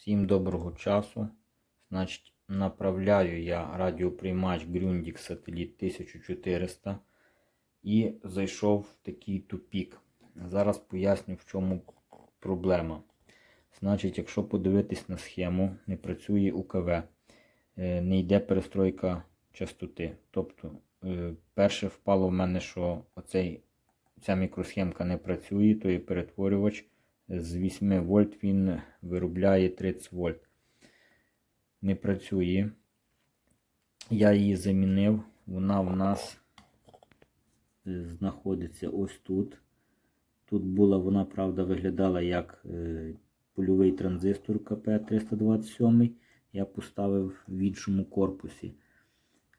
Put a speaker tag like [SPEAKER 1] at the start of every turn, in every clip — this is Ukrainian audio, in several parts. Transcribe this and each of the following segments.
[SPEAKER 1] Всім доброго часу. Значить, направляю я радіоприймач Grundig Сателіт 1400 і зайшов в такий тупік. Зараз поясню, в чому проблема. Значить, якщо подивитись на схему, не працює УКВ, е, не йде перестройка частоти. Тобто, е, перше впало в мене, що оцей, ця мікросхемка не працює, то є перетворювач з 8 вольт він виробляє 30 вольт. Не працює. Я її замінив. Вона в нас е, знаходиться ось тут. Тут була, вона, правда, виглядала як е, польовий транзистор КП-327. Я поставив в іншому корпусі.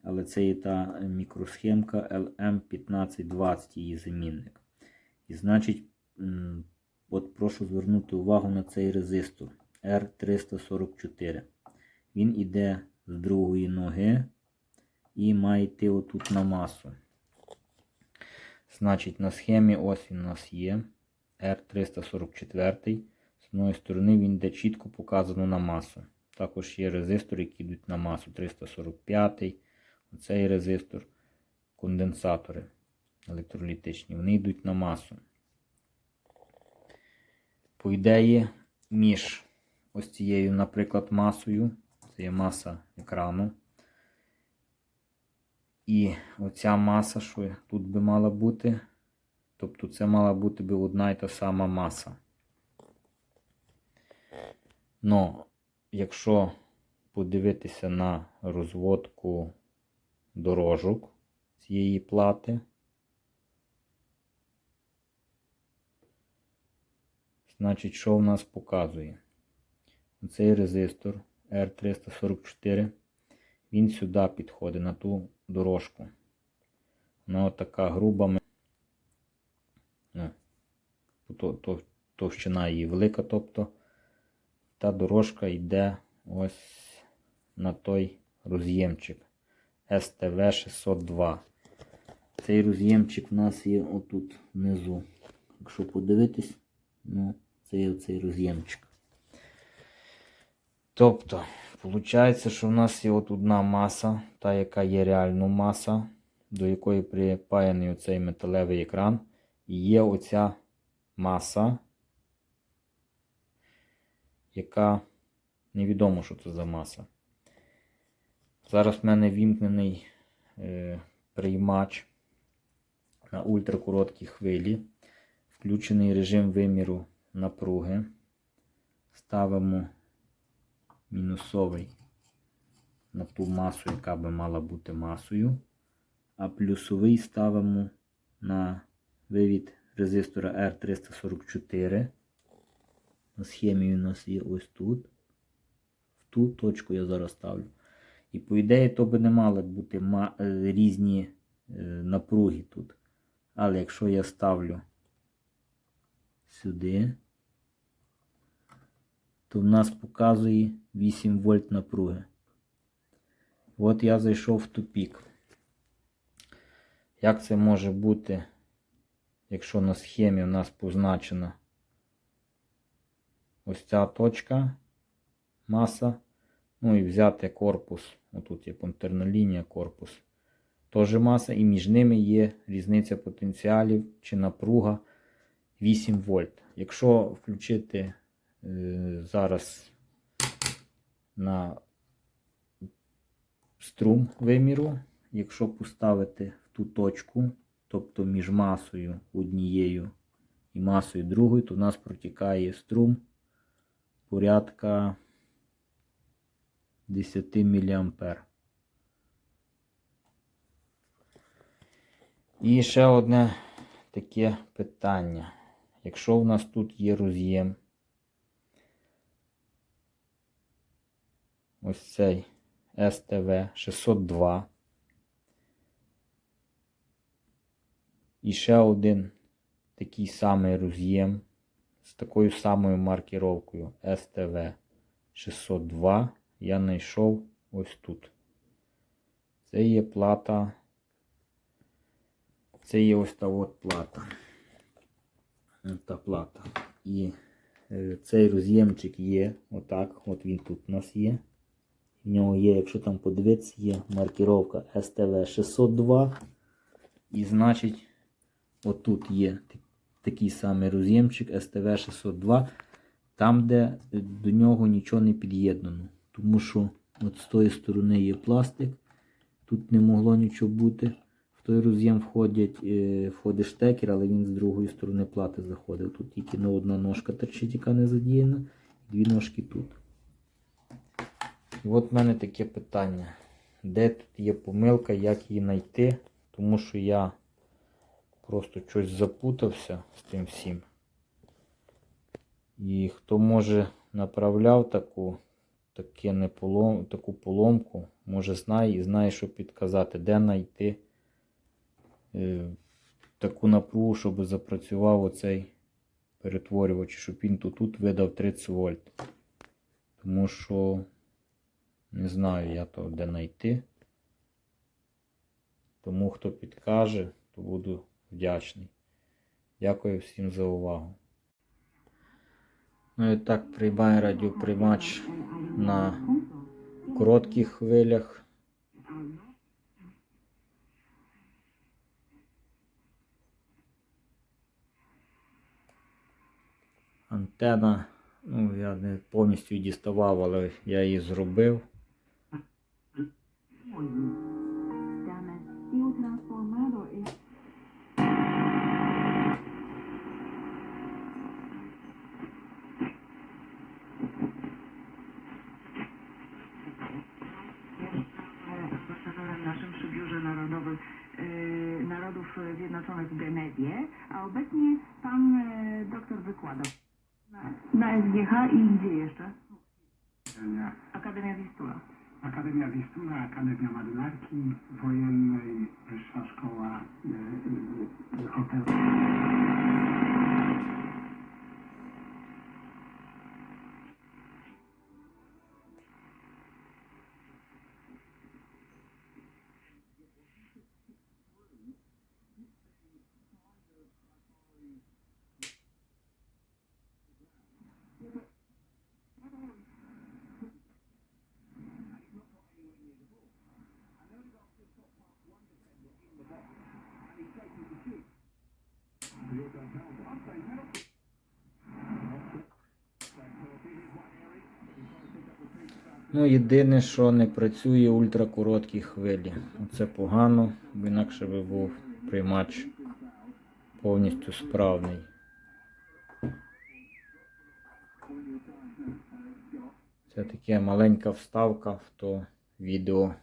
[SPEAKER 1] Але це є та мікросхемка LM1520, її замінник. І значить, От прошу звернути увагу на цей резистор R344. Він іде з другої ноги і має йти отут на масу. Значить, на схемі ось він у нас є R344. З одної сторони він йде чітко показано на масу. Також є резистори, які йдуть на масу 345. Оцей резистор, конденсатори електролітичні, вони йдуть на масу по між ось цією, наприклад, масою, це є маса екрану. І оця маса, що тут би мала бути, тобто це мала бути би одна і та сама маса. Но, якщо подивитися на розводку дорожок цієї плати, Значить, що в нас показує? Цей резистор R344, він сюди підходить на ту дорожку. Вона отака груба. То, товщина її велика, тобто та дорожка йде ось на той роз'ємчик STV602. Цей роз'ємчик в нас є отут внизу. Якщо подивитись, ну, це є цей роз'ємчик. Тобто, виходить, що в нас є от одна маса, та, яка є реальна маса, до якої припаяний оцей металевий екран. І є оця маса, яка невідомо, що це за маса. Зараз в мене вімкнений е, приймач на ультракороткій хвилі. Включений режим виміру напруги. Ставимо мінусовий на ту масу, яка би мала бути масою. А плюсовий ставимо на вивід резистора R344. На схемі у нас є ось тут. В ту точку я зараз ставлю. І по ідеї, то би не мали бути різні е, напруги тут. Але якщо я ставлю сюди, то в нас показує 8 вольт напруги. От я зайшов в тупік. Як це може бути, якщо на схемі у нас позначена ось ця точка маса, ну і взяти корпус, отут є пунктирна лінія корпус, теж маса, і між ними є різниця потенціалів чи напруга 8 вольт. Якщо включити е, зараз на струм виміру, якщо поставити в ту точку, тобто між масою однією і масою другою, то в нас протікає струм порядка 10 мА. І ще одне таке питання. Якщо у нас тут є роз'єм, ось цей СТВ 602. І ще один такий самий роз'єм з такою самою маркіровкою СТВ 602 я знайшов ось тут. Це є плата. Це є ось та от плата та плата. І Е, Цей роз'ємчик є. Отак. От він тут у нас є. В нього є, якщо там подивитися, є маркіровка STV 602. І значить, отут є такий самий роз'ємчик STV 602. Там, де е, до нього нічого не під'єднано. Тому що от з тої сторони є пластик. Тут не могло нічого бути. Той роз'єм входять, е, входить штекер, але він з другої сторони плати заходив. Тут тільки ну, одна ножка торчить, яка не задіяна, дві ножки тут. І от в мене таке питання. Де тут є помилка, як її знайти? Тому що я просто щось запутався з тим всім. І хто може направляв таку, таке не полом, таку поломку, може знає і знає, що підказати, де знайти таку напругу, щоб запрацював оцей перетворювач, щоб він тут, тут видав 30 вольт. Тому що не знаю я то де знайти. Тому хто підкаже, то буду вдячний. Дякую всім за увагу. Ну і так приймає радіоприймач на коротких хвилях. Антена, ну я не повністю її діставав, але я її зробив.
[SPEAKER 2] Y o transformador es
[SPEAKER 3] ambasadorem naszym przy Biurze Narodowym e, Narodów Zjednoczonych w Genewie, a obecnie jest pan e, doktor wykłada na, na SGH i gdzie jeszcze? Akademia Wistula.
[SPEAKER 4] Akademia Wistula, Akademia Marynarki Wojennej, Wyższa Szkoła y, y, Hotelu.
[SPEAKER 1] Ну, єдине, що не працює ультракороткі хвилі. Це погано, бо інакше би був приймач повністю справний. Це таке маленька вставка в то відео